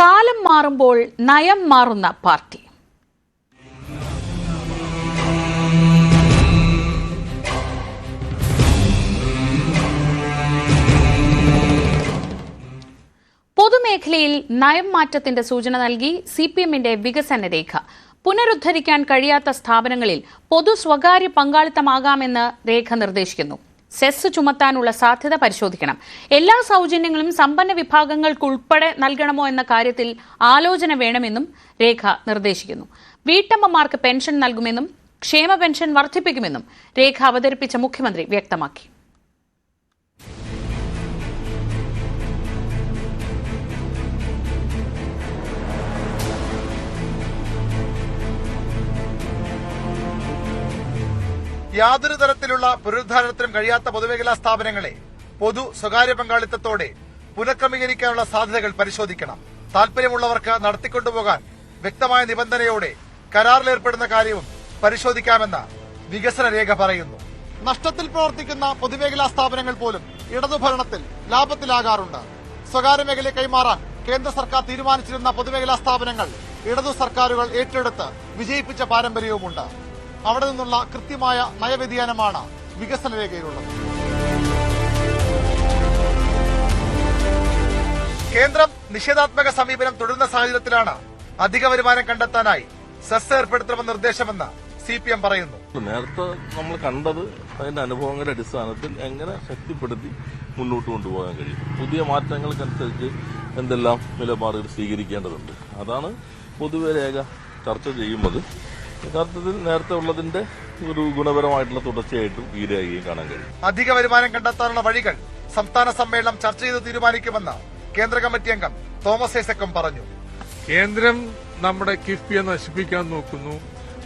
കാലം മാറുമ്പോൾ നയം മാറുന്ന പാർട്ടി. പൊതുമേഖലയിൽ നയം മാറ്റത്തിന്റെ സൂചന നൽകി സി പി എമ്മിന്റെ വികസന രേഖ. പുനരുദ്ധരിക്കാൻ കഴിയാത്ത സ്ഥാപനങ്ങളിൽ പൊതു സ്വകാര്യ പങ്കാളിത്തമാകാമെന്ന് രേഖ നിർദ്ദേശിക്കുന്നു. സെസ് ചുമത്താനുള്ള സാധ്യത പരിശോധിക്കണം. എല്ലാ സൗജന്യങ്ങളും സമ്പന്ന വിഭാഗങ്ങൾക്കുൾപ്പെടെ നൽകണമോ എന്ന കാര്യത്തിൽ ആലോചന വേണമെന്നും രേഖ നിർദ്ദേശിക്കുന്നു. വീട്ടമ്മമാർക്ക് പെൻഷൻ നൽകുമെന്നും ക്ഷേമ പെൻഷൻ വർദ്ധിപ്പിക്കുമെന്നും രേഖ അവതരിപ്പിച്ച മുഖ്യമന്ത്രി വ്യക്തമാക്കി. യാതൊരു തരത്തിലുള്ള പുനരുദ്ധാരണത്തിനും കഴിയാത്ത പൊതുമേഖലാ സ്ഥാപനങ്ങളെ പൊതു സ്വകാര്യ പങ്കാളിത്തത്തോടെ പുനഃക്രമീകരിക്കാനുള്ള സാധ്യതകൾ പരിശോധിക്കണം. താൽപര്യമുള്ളവർക്ക് നടത്തിക്കൊണ്ടുപോകാൻ വ്യക്തമായ നിബന്ധനയോടെ കരാറിലേർപ്പെടുന്ന കാര്യവും പരിശോധിക്കാമെന്ന് വികസന രേഖ പറയുന്നു. നഷ്ടത്തിൽ പ്രവർത്തിക്കുന്ന പൊതുമേഖലാ സ്ഥാപനങ്ങൾ പോലും ഇടതുഭരണത്തിൽ ലാഭത്തിലാകാറുണ്ട്. സ്വകാര്യ മേഖലയെ കൈമാറാൻ കേന്ദ്ര സർക്കാർ തീരുമാനിച്ചിരുന്ന പൊതുമേഖലാ സ്ഥാപനങ്ങൾ ഇടതു സർക്കാരുകൾ ഏറ്റെടുത്ത് വിജയിപ്പിച്ച പാരമ്പര്യവുമുണ്ട്. അവിടെ നിന്നുള്ള കൃത്യമായ നയവ്യതിയാനമാണ് വികസന രേഖയിലുള്ളത് കേന്ദ്രം നിഷേധാത്മക സമീപനം തുടരുന്ന സാഹചര്യത്തിലാണ് അധിക വരുമാനം കണ്ടെത്താനായി സെസ് ഏർപ്പെടുത്തണമെന്ന നിർദ്ദേശമെന്ന് സി പി എം പറയുന്നു. നേരത്തെ നമ്മൾ കണ്ടത് അതിന്റെ അനുഭവങ്ങളുടെ അടിസ്ഥാനത്തിൽ എങ്ങനെ ശക്തിപ്പെടുത്തി മുന്നോട്ട് കൊണ്ടുപോകാൻ കഴിയും. പുതിയ മാറ്റങ്ങൾക്കനുസരിച്ച് എന്തെല്ലാം നിലപാടുകൾ സ്വീകരിക്കേണ്ടതുണ്ട്. അതാണ് പൊതുവെ രേഖ ചർച്ച ചെയ്യുന്നത്. യഥാർത്ഥത്തിൽ നേരത്തെ ഉള്ളതിന്റെ ഒരു ഗുണപരമായിട്ടുള്ള തുടർച്ചയായിട്ടും ഈ രേഖയും കാണാൻ കഴിയും. അധിക വരുമാനം കണ്ടെത്താനുള്ള വഴികൾ സംസ്ഥാന സമ്മേളനം ചർച്ച ചെയ്ത് തീരുമാനിക്കുമെന്ന് കേന്ദ്ര കമ്മിറ്റി അംഗം തോമസ് ഐസക്കം പറഞ്ഞു. കേന്ദ്രം നമ്മുടെ കിഫ്ബിയെ നശിപ്പിക്കാൻ നോക്കുന്നു.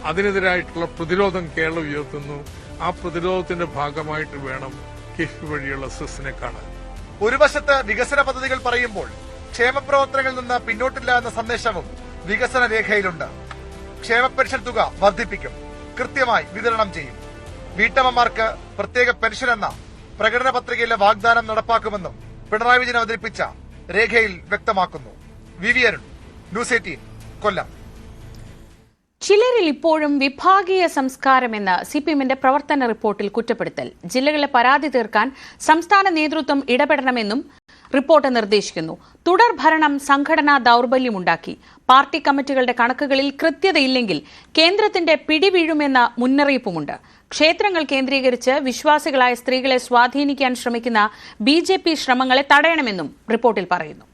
അതിനെതിരായിട്ടുള്ള പ്രതിരോധം കേരളം ഉയർത്തുന്നു. ആ പ്രതിരോധത്തിന്റെ ഭാഗമായിട്ട് വേണം കിഫ്ബി വഴിയുള്ള സെസ്സിനെ കാണാൻ. ഒരു വശത്ത് വികസന പദ്ധതികൾ പറയുമ്പോൾ ക്ഷേമപ്രവർത്തനങ്ങളിൽ നിന്ന് പിന്നോട്ടില്ല എന്ന സന്ദേശവും വികസന രേഖയിലുണ്ട്. ക്ഷേമ പെൻഷൻ തുക വർദ്ധിപ്പിക്കും. കൃത്യമായി വിതരണം ചെയ്യും. വീട്ടമ്മമാർക്ക് പ്രത്യേക പെൻഷൻ എന്ന പ്രകടന പത്രികയിലെ വാഗ്ദാനം നടപ്പാക്കുമെന്നും പിണറായി വിജയൻ അവതരിപ്പിച്ച രേഖയിൽ വ്യക്തമാക്കുന്നു. V Arun News eighteen Kollam. ചിലരിൽ ഇപ്പോഴും വിഭാഗീയ സംസ്കാരമെന്ന് സി പി എമ്മിന്റെ പ്രവർത്തന റിപ്പോർട്ടിൽ കുറ്റപ്പെടുത്തൽ. ജില്ലകളെ പരാതി തീർക്കാൻ സംസ്ഥാന നേതൃത്വം ഇടപെടണമെന്നും റിപ്പോർട്ട് നിർദ്ദേശിക്കുന്നു. തുടർ ഭരണം സംഘടനാ ദൌർബല്യമുണ്ടാക്കി. പാർട്ടി കമ്മിറ്റികളുടെ കണക്കുകളിൽ കൃത്യതയില്ലെങ്കിൽ കേന്ദ്രത്തിന്റെ പിടിവീഴുമെന്ന മുന്നറിയിപ്പുമുണ്ട്. ക്ഷേത്രങ്ങൾ കേന്ദ്രീകരിച്ച് വിശ്വാസികളായ സ്ത്രീകളെ സ്വാധീനിക്കാൻ ശ്രമിക്കുന്ന ബി ശ്രമങ്ങളെ തടയണമെന്നും റിപ്പോർട്ടിൽ പറയുന്നു.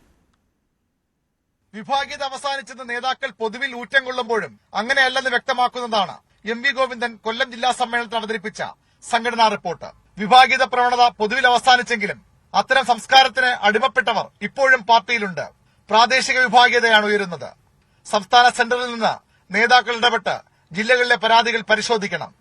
വിഭാഗീയത അവസാനിച്ചെന്ന് നേതാക്കൾ പൊതുവിൽ ഊറ്റം കൊള്ളുമ്പോഴും അങ്ങനെയല്ലെന്ന് വ്യക്തമാക്കുന്നതാണ് എം വി ഗോവിന്ദൻ കൊല്ലം ജില്ലാ സമ്മേളനത്തിൽ അവതരിപ്പിച്ച സംഘടനാ റിപ്പോർട്ട്. വിഭാഗീയത പ്രവണത പൊതുവിൽ അവസാനിച്ചെങ്കിലും അത്തരം സംസ്കാരത്തിന് അടിമപ്പെട്ടവർ ഇപ്പോഴും പാർട്ടിയിലുണ്ട്. പ്രാദേശിക വിഭാഗീയതയാണ് ഉയരുന്നത്. സംസ്ഥാന സെന്ററിൽ നിന്ന് നേതാക്കൾ ഇടപെട്ട് ജില്ലകളിലെ പരാതികൾ പരിശോധിക്കണം.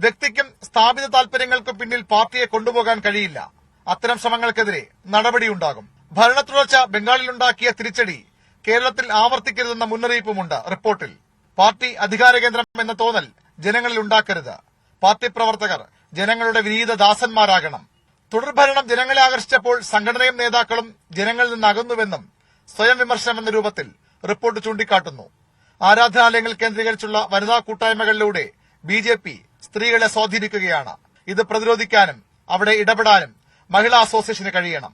വ്യക്തിക്കും സ്ഥാപിത താൽപര്യങ്ങൾക്കും പിന്നിൽ പാർട്ടിയെ കൊണ്ടുപോകാൻ കഴിയില്ല. അത്തരം ശ്രമങ്ങൾക്കെതിരെ നടപടിയുണ്ടാകും. ഭരണ തുടർച്ച ബംഗാളിലുണ്ടാക്കിയ തിരിച്ചടി കേരളത്തിൽ ആവർത്തിക്കരുതെന്ന മുന്നറിയിപ്പുമുണ്ട് റിപ്പോർട്ടിൽ. പാർട്ടി അധികാര കേന്ദ്രം എന്ന തോന്നൽ ജനങ്ങളിൽ ഉണ്ടാക്കരുത്. പാർട്ടി പ്രവർത്തകർ ജനങ്ങളുടെ വിനീത ദാസന്മാരാകണം. തുടർഭരണം ജനങ്ങളെ ആകർഷിച്ചപ്പോൾ സംഘടനയും നേതാക്കളും ജനങ്ങളിൽ നിന്ന് അകന്നുവെന്നും സ്വയം വിമർശനം എന്ന രൂപത്തിൽ റിപ്പോർട്ട് ചൂണ്ടിക്കാട്ടുന്നു. ആരാധനാലയങ്ങൾ കേന്ദ്രീകരിച്ചുള്ള വനിതാ കൂട്ടായ്മകളിലൂടെ ബി ജെ പി സ്ത്രീകളെ സ്വാധീനിക്കുകയാണ്. ഇത് പ്രതിരോധിക്കാനും അവിടെ ഇടപെടാനും മഹിളാ അസോസിയേഷന് കഴിയണം.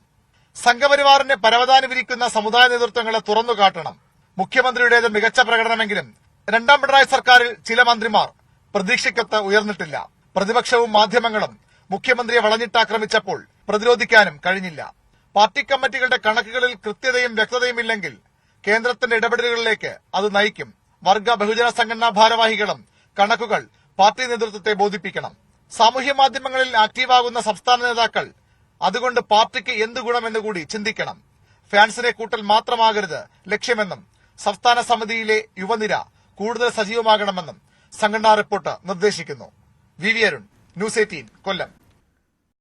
സംഘപരിവാറിന് പരവതാനി വിരിക്കുന്ന സമുദായ നേതൃത്വങ്ങളെ തുറന്നു കാട്ടണം. മുഖ്യമന്ത്രിയുടേത് മികച്ച പ്രകടനമെങ്കിലും രണ്ടാം പിണറായി സർക്കാരിൽ ചില മന്ത്രിമാർ പ്രതീക്ഷയ്ക്കൊത്ത് ഉയർന്നിട്ടില്ല. പ്രതിപക്ഷവും മാധ്യമങ്ങളും മുഖ്യമന്ത്രിയെ വളഞ്ഞിട്ടാക്രമിച്ചപ്പോൾ പ്രതിരോധിക്കാനും കഴിഞ്ഞില്ല. പാർട്ടി കമ്മിറ്റികളുടെ കണക്കുകളിൽ കൃത്യതയും വ്യക്തതയും ഇല്ലെങ്കിൽ കേന്ദ്രത്തിന്റെ ഇടപെടലുകളിലേക്ക് അത് നയിക്കും. വർഗ ബഹുജന സംഘടനാ ഭാരവാഹികളും കണക്കുകൾ പാർട്ടി നേതൃത്വത്തെ ബോധിപ്പിക്കണം. സാമൂഹ്യ മാധ്യമങ്ങളിൽ ആക്റ്റീവാകുന്ന സംസ്ഥാന നേതാക്കൾ അതുകൊണ്ട് പാർട്ടിക്ക് എന്ത് ഗുണമെന്ന് കൂടി ചിന്തിക്കണം. ഫാൻസിനെ കൂട്ടൽ മാത്രമാകരുത് ലക്ഷ്യമെന്നും സംസ്ഥാന സമിതിയിലെ യുവനിര കൂടുതൽ സജീവമാകണമെന്നും സംഘടനാ റിപ്പോർട്ട് നിർദ്ദേശിക്കുന്നു. V V Arun News eighteen Kollam.